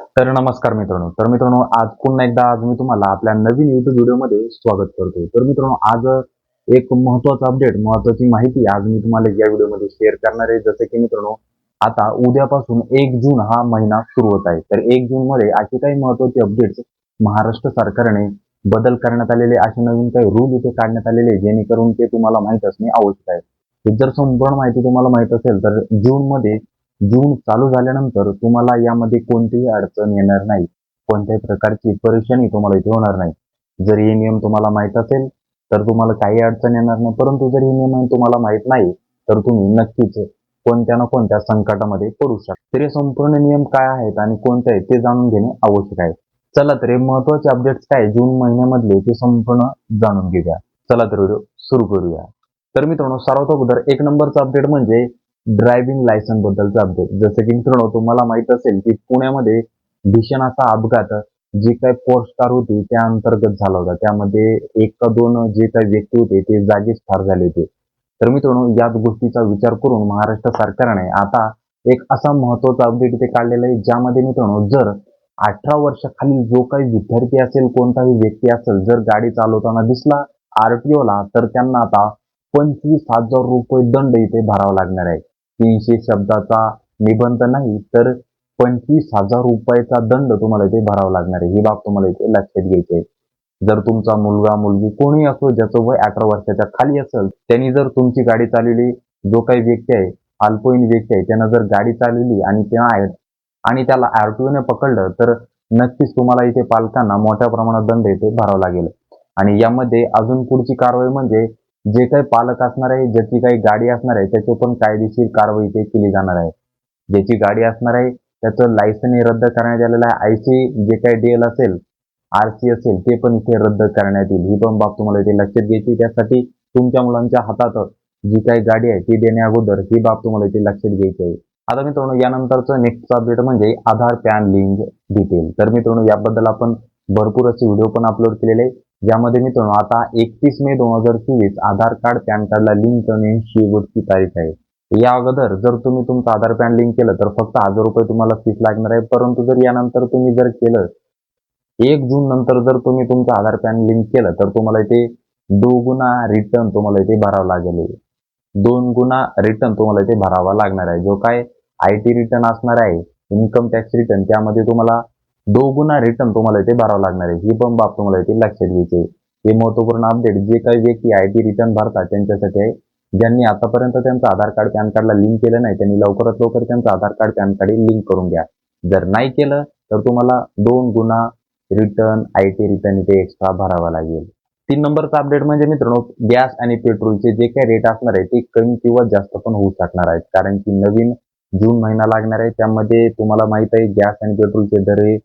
तर नमस्कार मित्रांनो. तर मित्रांनो आज पुन्हा एकदा आज मी तुम्हाला आपल्या नवीन युट्यूब व्हिडिओमध्ये स्वागत करतो तर मित्रांनो आज एक महत्त्वाचा अपडेट महत्वाची माहिती आज मी तुम्हाला या व्हिडिओमध्ये शेअर करणार आहे. जसे की मित्रांनो आता उद्यापासून एक जून हा महिना सुरू होत आहे. तर एक जून मध्ये असे काही महत्त्वाचे अपडेट्स महाराष्ट्र सरकारने बदल करण्यात आलेले असे नवीन काही रूल इथे काढण्यात आलेले जेणेकरून ते तुम्हाला माहीत असणे आवश्यक आहे. जर संपूर्ण माहिती तुम्हाला माहीत असेल तर जून मध्ये जून चालू झाल्यानंतर तुम्हाला यामध्ये कोणतीही अडचण येणार नाही. कोणत्याही प्रकारची परेशानी तुम्हाला इथे होणार नाही. जर हे नियम तुम्हाला माहीत असेल तर तुम्हाला काही अडचण येणार नाही. परंतु जर हे नियम तुम्हाला माहीत नाही तर तुम्ही नक्कीच कोणत्या ना कोणत्या संकटामध्ये पडू शकता. तरी संपूर्ण नियम काय आहेत आणि कोणते आहेत ते जाणून घेणे आवश्यक आहे. चला तर हे महत्त्वाचे अपडेट्स काय जून महिन्यामधले ते संपूर्ण जाणून घेऊया. चला तर व्हिडिओ सुरू करूया. तर मित्रांनो सर्वात अगोदर एक नंबरचा अपडेट म्हणजे ड्रायव्हिंग लायसन बद्दलचा अपडेट जसं की मित्रांनो तुम्हाला माहीत असेल की पुण्यामध्ये भीषण असा अपघात जी काही पोस्ट कार होती त्या अंतर्गत झाला होता. त्यामध्ये एक का दोन जे काही व्यक्ती होते ते जागीच ठार झाले होते. तर मित्रांनो याच गोष्टीचा विचार करून महाराष्ट्र सरकारने आता एक असा महत्त्वाचा अपडेट इथे काढलेला आहे ज्यामध्ये मित्रांनो जर अठरा वर्षाखालील जो काही विद्यार्थी असेल कोणताही व्यक्ती असेल जर गाडी चालवताना दिसला आरटीओला तर त्यांना आता पंचवीस हजार रुपये दंड इथे भरावा लागणार आहे. तीनशे शब्दाचा निबंध नाही तर पंचवीस हजार रुपयाचा दंड तुम्हाला इथे भरावा लागणार आहे. ही बाब तुम्हाला इथे लक्षात घ्यायची आहे. जर तुमचा मुलगा मुलगी कोणी असो ज्याचं वय अठरा वर्षाच्या खाली असेल त्यांनी जर तुमची गाडी चालवली जो काही व्यक्ती आहे अल्पवयीन व्यक्ती आहे त्यानं जर गाडी चालवली आणि त्या आणि त्याला आरटीओने पकडलं तर नक्कीच तुम्हाला इथे पालकांना मोठ्या प्रमाणात दंड इथे भरावा लागेल. आणि यामध्ये अजून पुढची कारवाई म्हणजे जे काही पालक असणार आहे ज्याची काही गाडी असणार आहे त्याची पण कायदेशीर कारवाई ते केली जाणार आहे. ज्याची गाडी असणार आहे त्याचं लायसन रद्द करण्यात आलेलं आहे. आयसी जे काही डीएल असेल आरसी असेल ते पण इथे रद्द करण्यात येईल. ही पण बाब तुम्हाला इथे लक्षात घ्यायची त्यासाठी तुमच्या मुलांच्या हातात जी काही गाडी आहे ती देण्या अगोदर ही बाब तुम्हाला इथे लक्षात घ्यायची आहे. आता मित्रांनो यानंतरचं नेक्स्ट अपडेट म्हणजे आधार पॅन लिंक डिटेल तर मित्रांनो याबद्दल आपण भरपूर असे व्हिडिओ पण अपलोड केलेले यामध्ये ज्यामध्ये मित्रांनो आता एकतीस मे दोन हजार चोवीस आधार कार्ड पॅन कार्डला लिंक करणे शेवटची तारीख आहे. या अगोदर जर तुम्ही तुमचं आधार पॅन लिंक केलं तर फक्त हजार रुपये तुम्हाला फीस लागणार आहे. परंतु जर यानंतर तुम्ही जर केलं एक जून नंतर जर तुम्ही तुमचं आधार पॅन लिंक केलं तर तुम्हाला इथे गुणा रिटर्न तुम्हाला इथे भरावा लागेल. दोन गुणा रिटर्न तुम्हाला इथे भरावा लागणार आहे. जो काय आय टी रिटर्न असणार आहे इन्कम टॅक्स रिटर्न त्यामध्ये तुम्हाला गुणा रिटर्न तुम्हाला इथे भरावं लागणार आहे. ही पण बाब तुम्हाला इथे लक्षात घ्यायची हे महत्त्वपूर्ण अपडेट जे काही व्यक्ती आय टी रिटर्न भरतात त्यांच्यासाठी आहे. ज्यांनी आतापर्यंत त्यांचं आधार कार्ड पॅन कार्डला लिंक केलं नाही त्यांनी लवकरात लवकर त्यांचं Aadhaar card PAN card link करून घ्या. जर नाही केलं तर तुम्हाला दोन गुणा रिटर्न आय टी रिटर्न इथे एक्स्ट्रा भरावा लागेल. तीन नंबरचा अपडेट म्हणजे मित्रांनो गॅस आणि पेट्रोलचे जे काही रेट असणार आहे ते कमी किंवा जास्त पण होऊ शकणार आहेत. कारण की नवीन जून महिना लागणार आहे त्यामध्ये तुम्हाला माहीत आहे गॅस आणि पेट्रोलचे दर हे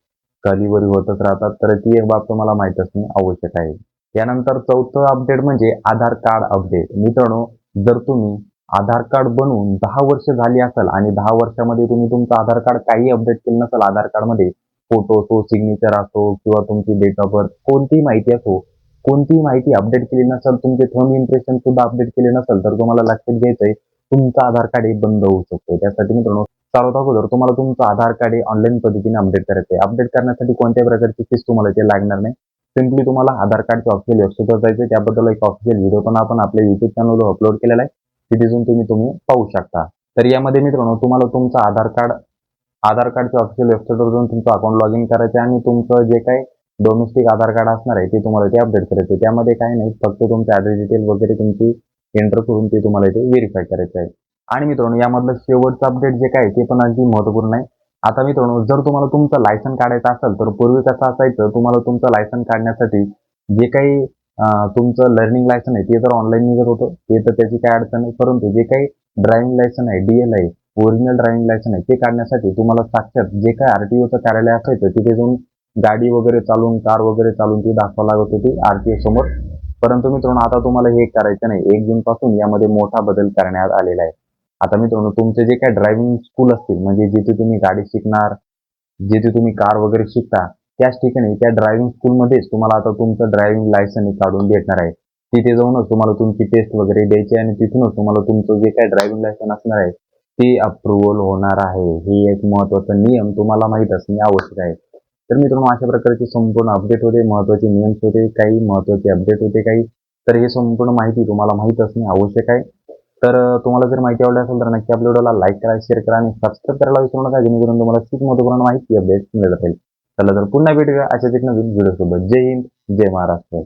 खालीवरी होतच राहतात तर ती एक बाब तुम्हाला माहीत असणे आवश्यक आहे. त्यानंतर चौथं अपडेट म्हणजे आधार कार्ड अपडेट मित्रांनो जर तुम्ही आधार कार्ड बनवून दहा वर्ष झाली असाल आणि दहा वर्षामध्ये तुम्ही तुमचं आधार कार्ड काही अपडेट केलं नसेल आधार कार्डमध्ये फोटो असो सिग्नेचर असो किंवा तुमची डेट ऑफ बर्थ कोणतीही माहिती असो कोणतीही माहिती अपडेट केली नसेल तुमचे थर्म इम्प्रेशन सुद्धा अपडेट केले नसेल तर तुम्हाला लक्षात घ्यायचंय तुमचं आधार कार्ड हे बंद होऊ शकतो. त्यासाठी मित्रांनो सर्वात अगोदर तुम्हाला तुमचं आधार कार्ड हे ऑनलाईन पद्धतीने अपडेट करायचं आहे अपडेट करण्यासाठी कोणत्याही प्रकारची फीस तुम्हाला इथे लागणार नाही. सिम्पली तुम्हाला आधार कार्डच्या ऑफिशियल वेबसाईटवर जायचं त्याबद्दल एक ऑफिशियल व्हिडिओ पण आपण आपल्या युट्यूब चॅनलवर अपलोड केलेला आहे. तिथे जाऊन तुम्ही तुम्ही पाहू शकता. तर यामध्ये मित्रांनो तुम्हाला तुमचं आधार कार्ड आधार कार्डच्या ऑफिशियल वेबसाईटवर जाऊन तुमचं अकाउंट लॉग इन करायचं आणि तुमचं जे काही डोमेस्टिक आधार कार्ड असणार आहे ते तुम्हाला ते अपडेट करायचं त्यामध्ये काय नाही फक्त तुमचे ॲड्रेस डिटेल वगैरे तुमची एंटर करून ते तुम्हाला इथे व्हेरीफाय करायचं आहे आणि मित्रांनो यामधलं शेवटचं अपडेट जे काय ते पण अगदी महत्त्वपूर्ण आहे. आता मित्रांनो जर तुम्हाला तुमचं लायसन काढायचं असेल तर पूर्वी कसं असायचं तुम्हाला तुमचं लायसन काढण्यासाठी जे काही तुमचं लर्निंग लायसन आहे ते तर ऑनलाईन निघत होतं. ते तर त्याची काय अडचण नाही. परंतु जे काही ड्रायव्हिंग लायसन आहे डीएल आहे ओरिजिनल ड्रायव्हिंग लायसन आहे ते काढण्यासाठी तुम्हाला साक्षात जे काही आरटीओचं कार्यालय असायचं तिथे जाऊन गाडी वगैरे चालून कार वगैरे चालून ती दाखवा लागत होती आरटीओ समोर. परंतु मित्रांनो आता तुम्हाला हे करायचं नाही. एक जून पासून यामध्ये मोठा बदल करण्यात आलेला आहे. आता मित्रांनो तुमचे जे काय ड्रायव्हिंग स्कूल असतील म्हणजे जिथे तुम्ही गाडी शिकणार जिथे तुम्ही कार वगैरे शिकता त्याच ठिकाणी त्या ड्रायव्हिंग स्कूलमध्येच तुम्हाला आता तुमचं ड्रायव्हिंग लायसन काढून भेटणार आहे. तिथे जाऊनच तुम्हाला तुमची टेस्ट वगैरे द्यायची आणि तिथूनच तुम्हाला तुमचं जे काय ड्रायव्हिंग लायसन असणार आहे ते अप्रुव्हल होणार आहे. हे एक महत्त्वाचा नियम तुम्हाला माहीत असणे आवश्यक आहे. तर मित्रांनो अशा प्रकारचे संपूर्ण अपडेट होते महत्त्वाचे नियम होते काही महत्त्वाचे अपडेट होते काही तर हे संपूर्ण माहिती तुम्हाला माहीत असणे आवश्यक आहे. तर तुम्हाला जर माहिती आवडली असेल तर नक्की आपल्या व्हिडिओला लाईक करा शेअर करा आणि सबस्क्राईब करायला विसरू नका जेणेकरून तुम्हाला खूप महत्त्वपूर्ण माहिती अपडेट मिळत राहील. चला तर पुन्हा भेटूया अशाच एक नवीन व्हिडिओसोबत जय हिंद जय महाराष्ट्र.